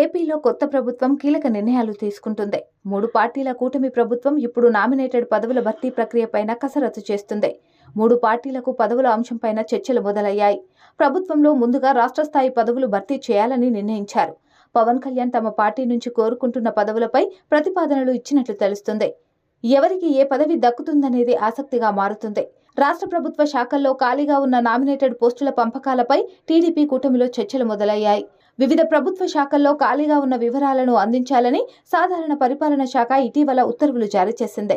ఏపీలో కొత్త ప్రభుత్వం కీలక నిర్ణయాలు తీసుకుంటుంది. మూడు పార్టీల కూటమి ప్రభుత్వం ఇప్పుడు నామినేటెడ్ పదవుల భర్తీ ప్రక్రియపైన కసరత్తు చేస్తుంది. మూడు పార్టీలకు పదవుల అంశంపైన చర్చలు మొదలయ్యాయి. ప్రభుత్వంలో ముందుగా రాష్ట్ర స్థాయి పదవులు భర్తీ చేయాలని నిర్ణయించారు. పవన్ కళ్యాణ్ తమ పార్టీ నుంచి కోరుకుంటున్న పదవులపై ప్రతిపాదనలు ఇచ్చినట్లు తెలుస్తుంది. ఎవరికి ఏ పదవి దక్కుతుందనేది ఆసక్తిగా మారుతుంది. రాష్ట్ర ప్రభుత్వ శాఖల్లో ఖాళీగా ఉన్న నామినేటెడ్ పోస్టుల పంపకాలపై టీడీపీ కూటమిలో చర్చలు మొదలయ్యాయి. వివిధ ప్రభుత్వ శాఖల్లో ఖాళీగా ఉన్న వివరాలను అందించాలని సాధారణ పరిపాలన శాఖ ఇటీవల ఉత్తర్వులు జారీ చేసింది.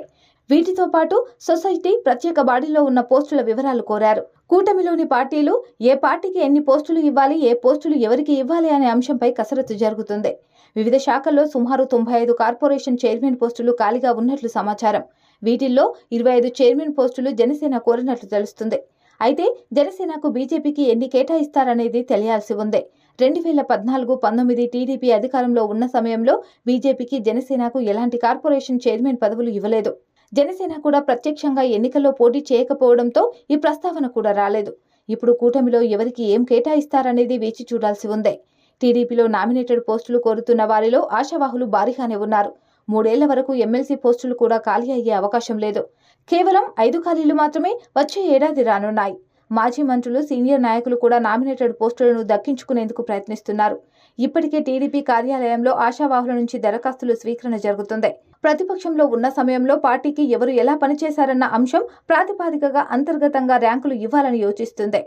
వీటితో పాటు సొసైటీ ప్రత్యేక బాడీలో ఉన్న పోస్టుల వివరాలు కోరారు. కూటమిలోని పార్టీలు ఏ పార్టీకి ఎన్ని పోస్టులు ఇవ్వాలి ఏ పోస్టులు ఎవరికి ఇవ్వాలి అనే అంశంపై కసరత్తు జరుగుతుంది. వివిధ శాఖల్లో సుమారు తొంభై ఐదు కార్పొరేషన్ చైర్మన్ పోస్టులు ఖాళీగా ఉన్నట్లు సమాచారం. వీటిల్లో ఇరవై ఐదు చైర్మన్ పోస్టులు జనసేన కోరినట్లు తెలుస్తుంది. అయితే జనసేనకు బీజేపీకి ఎన్ని కేటాయిస్తారనేది తెలియాల్సి ఉంది. రెండు వేల పద్నాలుగు పంతొమ్మిది టీడీపీ అధికారంలో ఉన్న సమయంలో బీజేపీకి జనసేనకు ఎలాంటి కార్పొరేషన్ చైర్మన్ పదవులు ఇవ్వలేదు. జనసేన కూడా ప్రత్యక్షంగా ఎన్నికల్లో పోటీ చేయకపోవడంతో ఈ ప్రస్తావన కూడా రాలేదు. ఇప్పుడు కూటమిలో ఎవరికి ఏం కేటాయిస్తారనేది వేచి చూడాల్సి ఉంది. టీడీపీలో నామినేటెడ్ పోస్టులు కోరుతున్న వారిలో ఆశావాహులు భారీగానే ఉన్నారు. మూడేళ్ళ వరకు ఎమ్మెల్సీ పోస్టులు కూడా ఖాళీ అయ్యే అవకాశం లేదు. కేవలం ఐదు ఖాళీలు మాత్రమే వచ్చే ఏడాది రానున్నాయి. మాజీ మంత్రులు సీనియర్ నాయకులు కూడా నామినేటెడ్ పోస్టులను దక్కించుకునేందుకు ప్రయత్నిస్తున్నారు. ఇప్పటికే టీడీపీ కార్యాలయంలో ఆశావాహుల నుంచి దరఖాస్తులు స్వీకరణ జరుగుతుంది. ప్రతిపక్షంలో ఉన్న సమయంలో పార్టీకి ఎవరు ఎలా పనిచేశారన్న అంశం ప్రాతిపాదికగా అంతర్గతంగా ర్యాంకులు ఇవ్వాలని యోచిస్తుంది.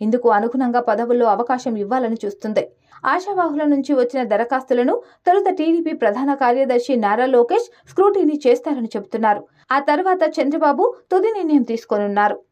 ఇందుకు అనుగుణంగా పదవుల్లో అవకాశం ఇవ్వాలని చూస్తుంది. ఆశావాహుల నుంచి వచ్చిన దరఖాస్తులను తొలుత టీడీపీ ప్రధాన కార్యదర్శి నారా లోకేష్ స్క్రూటీని చేస్తారని చెబుతున్నారు. ఆ తర్వాత చంద్రబాబు తుది నిర్ణయం తీసుకోనున్నారు.